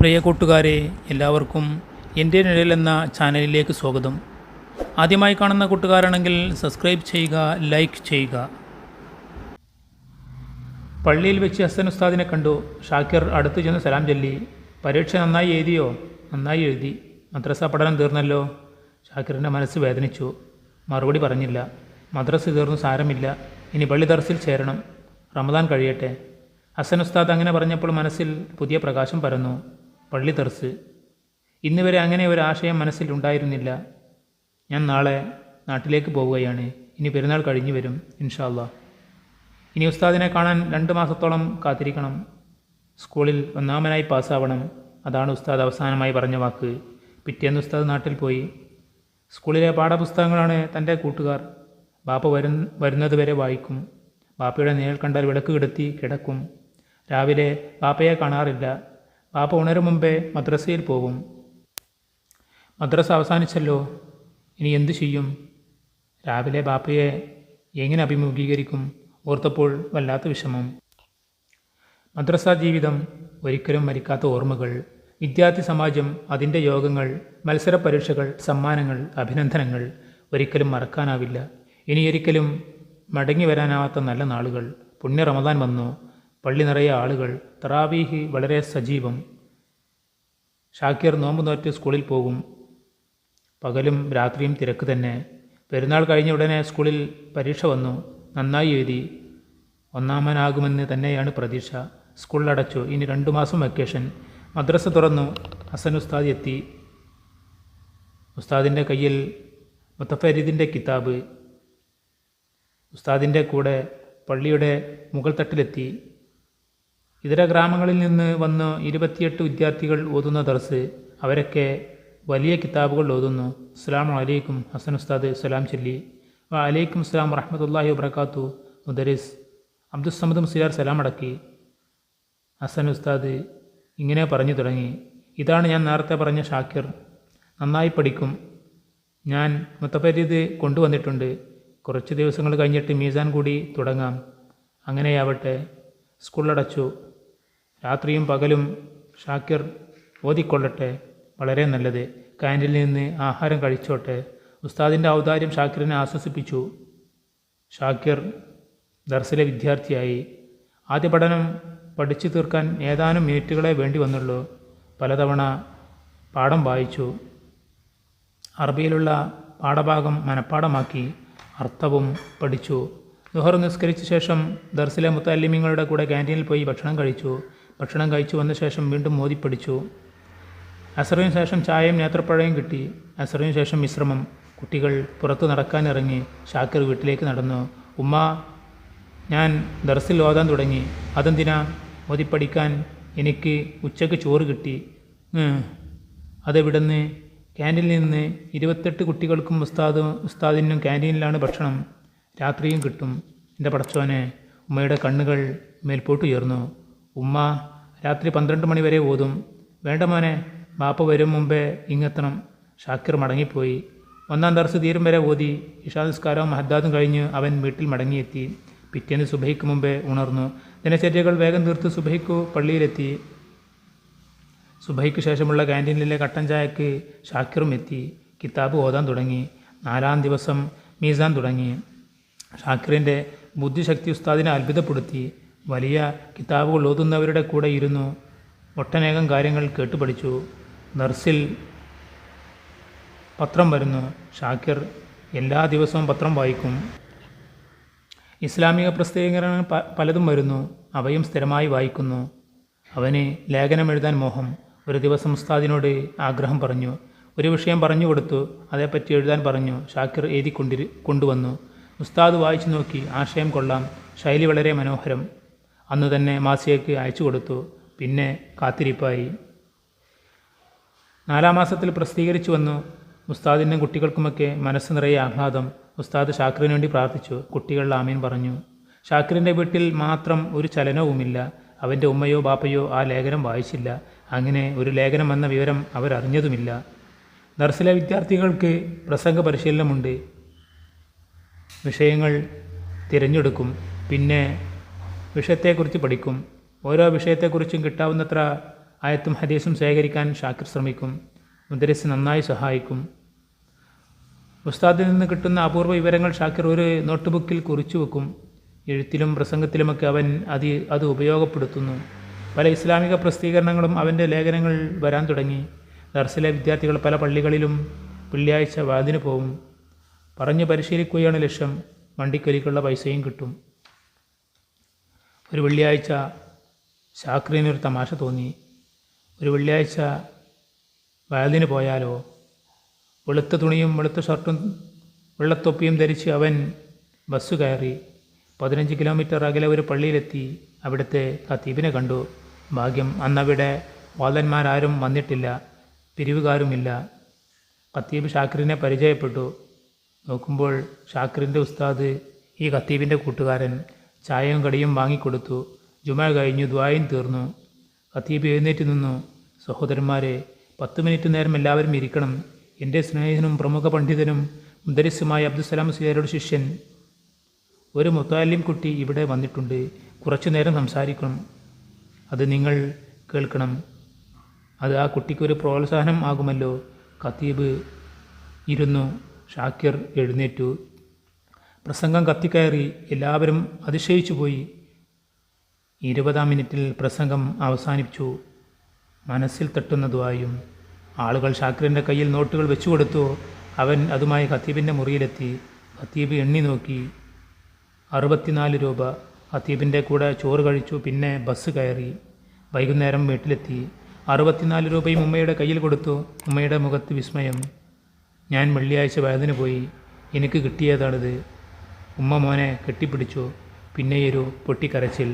പ്രിയ കൂട്ടുകാരെ എല്ലാവർക്കും എന്റെ നിഴൽ എന്ന ചാനലിലേക്ക് സ്വാഗതം. ആദ്യമായി കാണുന്ന കൂട്ടുകാരാണെങ്കിൽ സബ്സ്ക്രൈബ് ചെയ്യുക ലൈക്ക് ചെയ്യുക. പള്ളിയിൽ വെച്ച് ഹസൻ ഉസ്താദിനെ കണ്ടു. ഷാക്കിർ അടുത്ത് ചെന്ന് സലാം ചൊല്ലി. പരീക്ഷ നന്നായി എഴുതിയോ? നന്നായി എഴുതി. മദ്രസ പഠനം തീർന്നല്ലോ? ഷാക്കിറിന്റെ മനസ്സ് വേദനിച്ചു. മറുപടി പറഞ്ഞില്ല. മദ്രസ തീർന്നു സാരമില്ല. ഇനി പള്ളി ദർസിൽ ചേരണം. റമദാൻ കഴിയട്ടെ. ഹസൻ ഉസ്താദ് അങ്ങനെ പറഞ്ഞപ്പോൾ മനസ്സിൽ പുതിയ പ്രകാശം പരന്നു. പള്ളി ഇന്ന് വരെ അങ്ങനെ ഒരു ആശയം മനസ്സിൽ ഉണ്ടായിരുന്നില്ല. ഞാൻ നാളെ നാട്ടിലേക്ക് പോവുകയാണ്. ഇനി പെരുന്നാൾ കഴിഞ്ഞു വരും ഇൻഷാല്ല ഇനി ഉസ്താദിനെ കാണാൻ രണ്ട് മാസത്തോളം കാത്തിരിക്കണം. സ്കൂളിൽ ഒന്നാമനായി പാസ്സാവണം. അതാണ് ഉസ്താദ് അവസാനമായി പറഞ്ഞ വാക്ക്. പിറ്റേന്ന് ഉസ്താദ് നാട്ടിൽ പോയി. സ്കൂളിലെ പാഠപുസ്തകങ്ങളാണ് തന്റെ കൂട്ടുകാർ. ബാപ്പ വരു വരുന്നത് വരെ വായിക്കും. ബാപ്പയുടെ നേരിൽ കണ്ടാൽ വിളക്ക് കിടത്തി കിടക്കും. രാവിലെ ബാപ്പയെ കാണാറില്ല. ബാപ്പ ഉണരും മുമ്പേ മദ്രസയിൽ പോകും. മദ്രസ അവസാനിച്ചല്ലോ ഇനി എന്തു ചെയ്യും? രാവിലെ ബാപ്പയെ എങ്ങനെ അഭിമുഖീകരിക്കും? ഓർത്തപ്പോൾ വല്ലാത്ത വിഷമം. മദ്രസ ജീവിതം ഒരിക്കലും മരിക്കാത്ത ഓർമ്മകൾ. വിദ്യാർത്ഥി സമാജം അതിന്റെ യോഗങ്ങൾ മത്സര പരീക്ഷകൾ സമ്മാനങ്ങൾ അഭിനന്ദനങ്ങൾ ഒരിക്കലും മറക്കാനാവില്ല. ഇനിയൊരിക്കലും മടങ്ങി വരാനാവാത്ത നല്ല നാളുകൾ. പുണ്യ റമദാൻ വന്നു. പള്ളി നിറയെ ആളുകൾ തറാവീഹ് വളരെ സജീവം. ഷാക്കിർ നോമ്പ് നോറ്റ് സ്കൂളിൽ പോകും. പകലും രാത്രിയും തിരക്ക് തന്നെ. പെരുന്നാൾ കഴിഞ്ഞ ഉടനെ സ്കൂളിൽ പരീക്ഷ വന്നു. നന്നായി എഴുതി. ഒന്നാമനാകുമെന്ന് തന്നെയാണ് പ്രതീക്ഷ. സ്കൂളിലടച്ചു ഇനി രണ്ടു മാസം വെക്കേഷൻ. മദ്രസ തുറന്നു. ഹസൻ ഉസ്താദ് എത്തി. ഉസ്താദിന്റെ കയ്യിൽ മുത്തഫരീദിന്റെ കിതാബ്. ഉസ്താദിന്റെ കൂടെ പള്ളിയുടെ മുകൾ തട്ടിലെത്തി ഇതര ഗ്രാമങ്ങളിൽ നിന്ന് വന്ന് ഇരുപത്തിയെട്ട് വിദ്യാർത്ഥികൾ ഓതുന്ന ദർസ് അവരൊക്കെ വലിയ കിതാബുകൾ ഓതുന്നു. അസ്സാം അലൈക്കും. ഹസൻ ഉസ്താദ് സലാം ചൊല്ലി. വ അലൈക്കും സ്ലാം റഹ്മത്തുല്ലാഹി വബർക്കാത്തു മുദരിസ് അബ്ദുസമദ് മുസിയാർ സലാം അടക്കി. ഹസൻ ഉസ്താദ് ഇങ്ങനെ പറഞ്ഞു തുടങ്ങി. ഇതാണ് ഞാൻ നേരത്തെ പറഞ്ഞ ഷാക്കിർ. നന്നായി പഠിക്കും. ഞാൻ മുത്തപ്പരീത് കൊണ്ടുവന്നിട്ടുണ്ട്. കുറച്ച് ദിവസങ്ങൾ കഴിഞ്ഞിട്ട് മീസാൻ കൂടി തുടങ്ങാം. അങ്ങനെയാവട്ടെ. സ്കൂളടച്ചു രാത്രിയും പകലും ഷാക്കിർ ഓതിക്കൊള്ളട്ടെ വളരെ നല്ലത്. കാന്റിൽ നിന്ന് ആഹാരം കഴിച്ചോട്ടെ. ഉസ്താദിന്റെ ഔദാര്യം ഷാക്കിറിനെ ആശ്വസിപ്പിച്ചു. ഷാക്കിർ ദർസിലെ വിദ്യാർത്ഥിയായി. ആദ്യ പഠനം പഠിച്ചു തീർക്കാൻ ഏതാനും മിനിറ്റുകളെ വേണ്ടി വന്നുള്ളൂ. പലതവണ പാഠം വായിച്ചു. അറബിയിലുള്ള പാഠഭാഗം മനഃപ്പാഠമാക്കി അർത്ഥവും പഠിച്ചു. ദുഹർ നിസ്കരിച്ച ശേഷം ദർസിലെ മുത്തല്ലിമിങ്ങളുടെ കൂടെ ക്യാന്റീനിൽ പോയി ഭക്ഷണം കഴിച്ചു. ഭക്ഷണം കഴിച്ചു വന്ന ശേഷം വീണ്ടും മോദി പഠിച്ചു അസറിന് ശേഷം ചായയും നേത്രപ്പഴയും കിട്ടി. അസറിന് ശേഷം മിശ്രമം കുട്ടികൾ പുറത്തു നടക്കാനിറങ്ങി ഷാക്കിർ വീട്ടിലേക്ക് നടന്നു. ഉമ്മ ഞാൻ ദർസിൽ ഓതാൻ തുടങ്ങി. അതെന്തിനാ? മോദി പഠിക്കാൻ എനിക്ക് ഉച്ചയ്ക്ക് ചോറ് കിട്ടി. അതെവിടുന്ന്? ക്യാന്റീനിൽ നിന്ന് ഇരുപത്തെട്ട് കുട്ടികൾക്കും ഉസ്താദ് ഉസ്താദിനും ക്യാന്റീനിലാണ് ഭക്ഷണം. രാത്രിയും കിട്ടും. എന്റെ പടച്ചോനെ ഉമ്മയുടെ കണ്ണുകൾ മേൽപോട്ട് ഉയർന്നു. ഉമ്മ രാത്രി പന്ത്രണ്ട് മണി വരെ ഓതും. വേണ്ട മോനെ ബാപ്പ വരും മുമ്പേ ഇങ്ങെത്തണം. ഷാക്കിർ മടങ്ങിപ്പോയി. ഒന്നാം ദർസ് തീരും വരെ ഓതി. ഇഷാനിസ്കാരവും മഹദ്ദാദും കഴിഞ്ഞ് അവൻ വീട്ടിൽ മടങ്ങിയെത്തി. പിറ്റേന്ന് സുബഹിക്ക് മുമ്പേ ഉണർന്നു. ദിനചര്യകൾ വേഗം തീർത്ത് സുബഹിക്കു പള്ളിയിലെത്തി. സുബൈക്ക് ശേഷമുള്ള ക്യാന്റീനിലെ കട്ടൻ ചായക്ക് ഷാക്കിറും എത്തി. കിതാബ് ഓതാൻ തുടങ്ങി. നാലാം ദിവസം മീസാൻ തുടങ്ങി. ഷാക്കിറിന്റെ ബുദ്ധിശക്തി ഉസ്താദിനെ അത്ഭുതപ്പെടുത്തി. വലിയ കിതാബുകൾ ഓതുന്നവരുടെ കൂടെ ഇരുന്നു. ഒട്ടനേകം കാര്യങ്ങൾ കേട്ടുപഠിച്ചു നർസിൽ പത്രം വരുന്നു. ഷാക്കിർ എല്ലാ ദിവസവും പത്രം വായിക്കും. ഇസ്ലാമിക പ്രസിദ്ധീകരണങ്ങൾ പലതും വരുന്നു. അവയും സ്ഥിരമായി വായിക്കുന്നു. അവന് ലേഖനം എഴുതാൻ മോഹം. ഒരു ദിവസം ഉസ്താദിനോട് ആഗ്രഹം പറഞ്ഞു. ഒരു വിഷയം പറഞ്ഞു കൊടുത്തു. അതേപ്പറ്റി എഴുതാൻ പറഞ്ഞു. ഷാക്കിർ എഴുതി കൊണ്ടിരു കൊണ്ടുവന്നു. ഉസ്താദ് വായിച്ചു നോക്കി. ആശയം കൊള്ളാം. ശൈലി വളരെ മനോഹരം. അന്ന് തന്നെ മാസിയയ്ക്ക് അയച്ചു കൊടുത്തു. പിന്നെ കാത്തിരിപ്പായി. നാലാം മാസത്തിൽ പ്രസിദ്ധീകരിച്ചു വന്നു. ഉസ്താദിനും കുട്ടികൾക്കുമൊക്കെ മനസ്സ് നിറയെ ആഹ്ലാദം. ഉസ്താദ് ഷാക്കിറിന് വേണ്ടി പ്രാർത്ഥിച്ചു. കുട്ടികൾ ആമീൻ പറഞ്ഞു. ഷാക്കിറിന്റെ വീട്ടിൽ മാത്രം ഒരു ചലനവുമില്ല. അവന്റെ ഉമ്മയോ ബാപ്പയോ ആ ലേഖനം വായിച്ചില്ല. അങ്ങനെ ഒരു ലേഖനം എന്ന വിവരം അവരറിഞ്ഞതുമില്ല. ദർസിലെ വിദ്യാർത്ഥികൾക്ക് പ്രസംഗ പരിശീലനമുണ്ട്. വിഷയങ്ങൾ തിരഞ്ഞെടുക്കും. പിന്നെ വിഷയത്തെക്കുറിച്ച് പഠിക്കും. ഓരോ വിഷയത്തെക്കുറിച്ചും കിട്ടാവുന്നത്ര ആയത്തും ഹദീസും ശേഖരിക്കാൻ ഷാക്കിർ ശ്രമിക്കും. മുദ്രസ് നന്നായി സഹായിക്കും. ഉസ്താദിൽ നിന്ന് കിട്ടുന്ന അപൂർവ വിവരങ്ങൾ ഷാക്കിർ ഒരു നോട്ട്ബുക്കിൽ കുറിച്ചു വെക്കും. എഴുത്തിലും പ്രസംഗത്തിലുമൊക്കെ അവൻ അത് അത് ഉപയോഗപ്പെടുത്തുന്നു. പല ഇസ്ലാമിക പ്രസിദ്ധീകരണങ്ങളും അവന്റെ ലേഖനങ്ങൾ വരാൻ തുടങ്ങി. ദർസിലെ വിദ്യാർത്ഥികൾ പല പള്ളികളിലും വെള്ളിയാഴ്ച വാതിന് പോകും പറഞ്ഞു പരിശീലിക്കുകയാണ് ലക്ഷ്യം. വണ്ടിക്കൊലിക്കുള്ള പൈസയും കിട്ടും. ഒരു വെള്ളിയാഴ്ച ശാക്രീനൊരു തമാശ തോന്നി. ഒരു വെള്ളിയാഴ്ച വയലിന് പോയാലോ? വെളുത്ത തുണിയും വെളുത്ത ഷർട്ടും വെള്ളത്തൊപ്പിയും ധരിച്ച് അവൻ ബസ് കയറി പതിനഞ്ച് കിലോമീറ്റർ അകലെ ഒരു പള്ളിയിലെത്തി. അവിടുത്തെ ഖത്തീബിനെ കണ്ടു. ഭാഗ്യം അന്നവിടെ വാലന്മാരാരും വന്നിട്ടില്ല പിരിവുകാരുമില്ല. ഖത്തീബ് ഷാക്കിറിനെ പരിചയപ്പെട്ടു. നോക്കുമ്പോൾ ഷാക്കിറിന്റെ ഉസ്താദ് ഈ ഖത്തീബിന്റെ കൂട്ടുകാരൻ. ചായയും കടിയും വാങ്ങിക്കൊടുത്തു. ജുമാ കഴിഞ്ഞു ദ്വായും തീർന്നു. ഖത്തീബ് എഴുന്നേറ്റ് നിന്നു. സഹോദരന്മാരെ പത്ത് മിനിറ്റ് നേരം എല്ലാവരും ഇരിക്കണം. എന്റെ സ്നേഹിതനും പ്രമുഖ പണ്ഡിതനും മുദരിസുമായ അബ്ദുസലാം സിയാരുടെ ശിഷ്യൻ. ഒരു മുത്താലിം കുട്ടി ഇവിടെ വന്നിട്ടുണ്ട്. കുറച്ചു നേരം സംസാരിക്കണം. അത് നിങ്ങൾ കേൾക്കണം. അത് ആ കുട്ടിക്കൊരു പ്രോത്സാഹനം ആകുമല്ലോ. ഖത്തീബ് ഇരുന്നു. ഷാക്കിർ എഴുന്നേറ്റു. പ്രസംഗം കത്തിക്കയറി എല്ലാവരും അതിശയിച്ചു പോയി. ഇരുപതാം മിനിറ്റിൽ പ്രസംഗം അവസാനിച്ചു മനസ്സിൽ തട്ടുന്നതുമായും ആളുകൾ ഷാക്കിറിന്റെ കയ്യിൽ നോട്ടുകൾ വെച്ചു കൊടുത്തു അവൻ അതുമായി ഖത്തീബിന്റെ മുറിയിലെത്തി. ഖത്തീബ് എണ്ണി നോക്കി. അറുപത്തിനാല് രൂപ. ഖത്തീബിന്റെ കൂടെ ചോറ് കഴിച്ചു. പിന്നെ ബസ് കയറി. വൈകുന്നേരം വീട്ടിലെത്തി. അറുപത്തിനാല് രൂപയും ഉമ്മയുടെ കയ്യിൽ കൊടുത്തു. ഉമ്മയുടെ മുഖത്ത് വിസ്മയം. ഞാൻ വെള്ളിയാഴ്ച വയതിന് പോയി. എനിക്ക് കിട്ടിയതാണിത്. ഉമ്മ മോനെ കെട്ടിപ്പിടിച്ചു. പിന്നെയൊരു പൊട്ടിക്കരച്ചിൽ.